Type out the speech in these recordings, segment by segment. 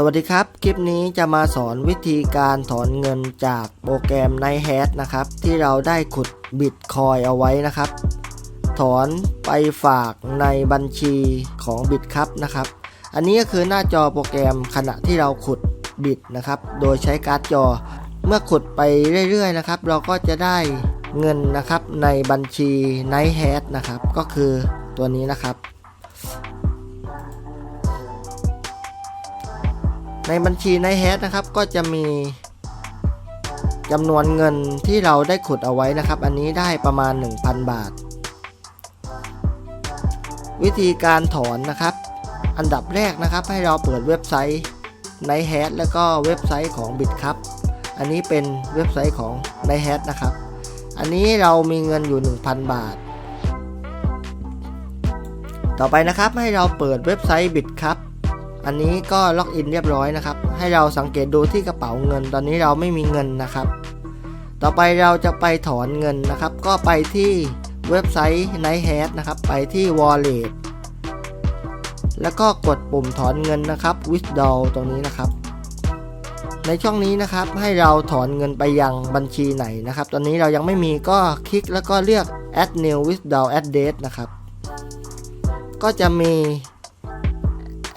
สวัสดีครับ คลิปนี้จะมาสอนวิธีการถอนเงินจากโปรแกรม Nighthas นะครับ ที่เราได้ขุดบิตคอยเอาไว้นะครับ ถอนไปฝากในบัญชีของบิตครับนะครับ อันนี้ก็คือหน้าจอโปรแกรมขณะที่เราขุดบิตนะครับ โดยใช้การ์ดจอ เมื่อขุดไปเรื่อยๆนะครับ เราก็จะได้เงินนะครับในบัญชี Nighthas นะครับ ก็คือตัวนี้นะครับ ในบัญชีในแฮชนะครับก็จะมีจำนวนเงินที่เราได้ขุดเอาไว้นะครับ อันนี้ได้ประมาณ 1,000 บาท วิธีการถอนนะครับ อันดับแรกนะครับให้เราเปิดเว็บไซต์ในแฮชแล้วก็เว็บไซต์ของ b i t ครับอันนี้เป็นเว็บไซต์ของในแฮชนะครับ อันนี้เรามีเงินอยู่ 1,000 บาท ต่อไปนะครับให้เราเปิดเว็บไซต์ b i t ครับ อันนี้ก็ล็อกอินเรียบร้อยนะครับ ให้เราสังเกตดูที่กระเป๋าเงิน ตอนนี้เราไม่มีเงินนะครับ ต่อไปเราจะไปถอนเงินนะครับ ก็ไปที่เว็บไซต์ Nighthas นะครับ ไปที่ Wallet แล้วก็กดปุ่มถอนเงินนะครับ Withdraw ตรงนี้นะครับ ในช่องนี้นะครับให้เราถอนเงินไปยังบัญชีไหนนะครับ ตอนนี้เรายังไม่มีก็คลิกแล้วก็เลือก add new withdraw address นะครับ ก็จะมี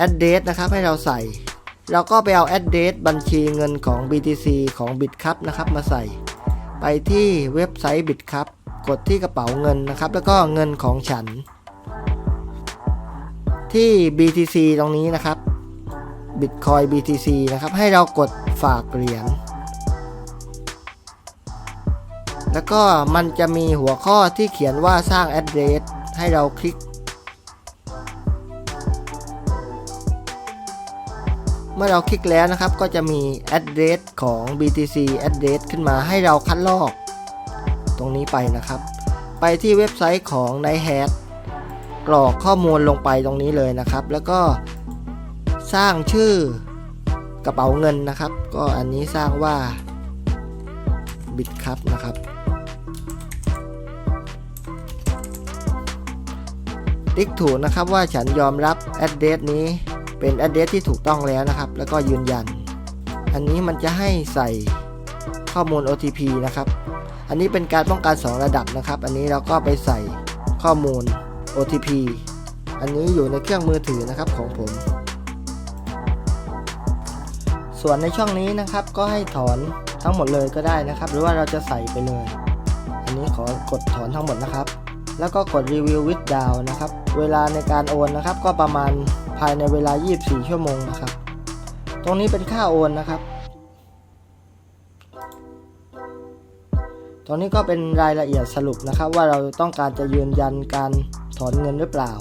address นะครับให้เราใส่ เราก็ไปเอา address บัญชีเงินของ BTC ของ Bitcup นะครับมาใส่ ไปที่เว็บไซต์ Bitcup กดที่กระเป๋าเงินนะครับ แล้วก็เงินของฉัน ที่ BTC ตรงนี้นะครับ Bitcoin BTC นะครับให้เรากดฝากเหรียญแล้วก็มันจะมีหัวข้อที่เขียนว่าสร้าง address ให้เราคลิก มื่อเราคลิกแล้วนะครับ ก็จะมี address ของ BTC address ขึ้นมาให้เราคัดลอก ตรงนี้ไปนะครับ ไปที่เว็บไซต์ของ n i h t กรอกข้อมูลลงไปตรงนี้เลยนะครับ แล้วก็สร้างชื่อกระเป๋าเงินนะครับ ก็อันนี้สร้างว่าบิตครับนะครับ ติ๊กถูกนะครับว่าฉันยอมรับ address นี้ เป็น address ที่ถูกต้องแล้วนะครับ แล้วก็ยืนยัน อันนี้มันจะให้ใส่ข้อมูล OTP นะครับ อันนี้เป็นการป้องกัน 2 ระดับนะครับ อันนี้เราก็ไปใส่ข้อมูล OTP อันนี้อยู่ในเครื่องมือถือนะครับของผม ส่วนในช่องนี้นะครับก็ให้ถอนทั้งหมดเลยก็ได้นะครับ หรือว่าเราจะใส่ไปเลย อันนี้ขอกดถอนทั้งหมดนะครับ แล้วก็กดรีวิววิดดาวนะครับ เวลาในการโอนนะครับก็ประมาณ ภายในเวลา 24 ชั่วโมงนะครับ ตรงนี้เป็นค่าโอนนะครับ ตรงนี้ก็เป็นรายละเอียดสรุปนะครับ ว่าเราต้องการจะยืนยันการถอนเงินหรือเปล่า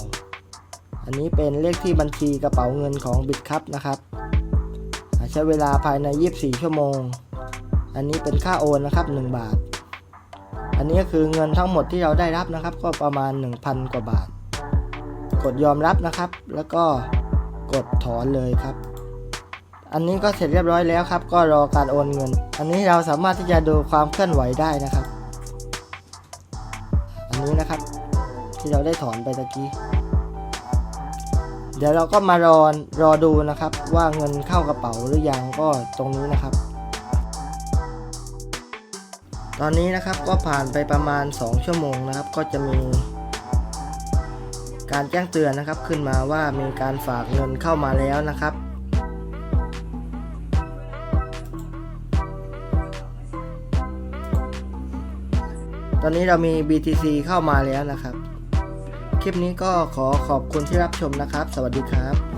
อันนี้เป็นเลขที่บัญชีกระเป๋าเงินของบิตครับนะครับ ใช้เวลาภายใน 24 ชั่วโมง อันนี้เป็นค่าโอนนะครับ 1 บาท อันนี้ก็คือเงินทั้งหมดที่เราได้รับนะครับ ก็ประมาณ 1,000 กว่าบาท กดยอมรับนะครับ แล้วก็กดถอนเลยครับ อันนี้ก็เสร็จเรียบร้อยแล้วครับ ก็รอการโอนเงิน อันนี้เราสามารถที่จะดูความเคลื่อนไหวได้นะครับ อันนี้นะครับ ที่เราได้ถอนไปตะกี้ เดี๋ยวเราก็มารอรอดูนะครับ ว่าเงินเข้ากระเป๋าหรือยังก็ตรงนี้นะครับตอนนี้นะครับก็ผ่านไปประมาณ 2 ชั่วโมงนะครับ ก็จะมี การแจ้งเตือนนะครับขึ้นมาว่ามีการฝากเงินเข้ามาแล้วนะครับตอนนี้เรามี BTC เข้ามาแล้วนะครับ คลิปนี้ก็ขอขอบคุณที่รับชมนะครับ สวัสดีครับ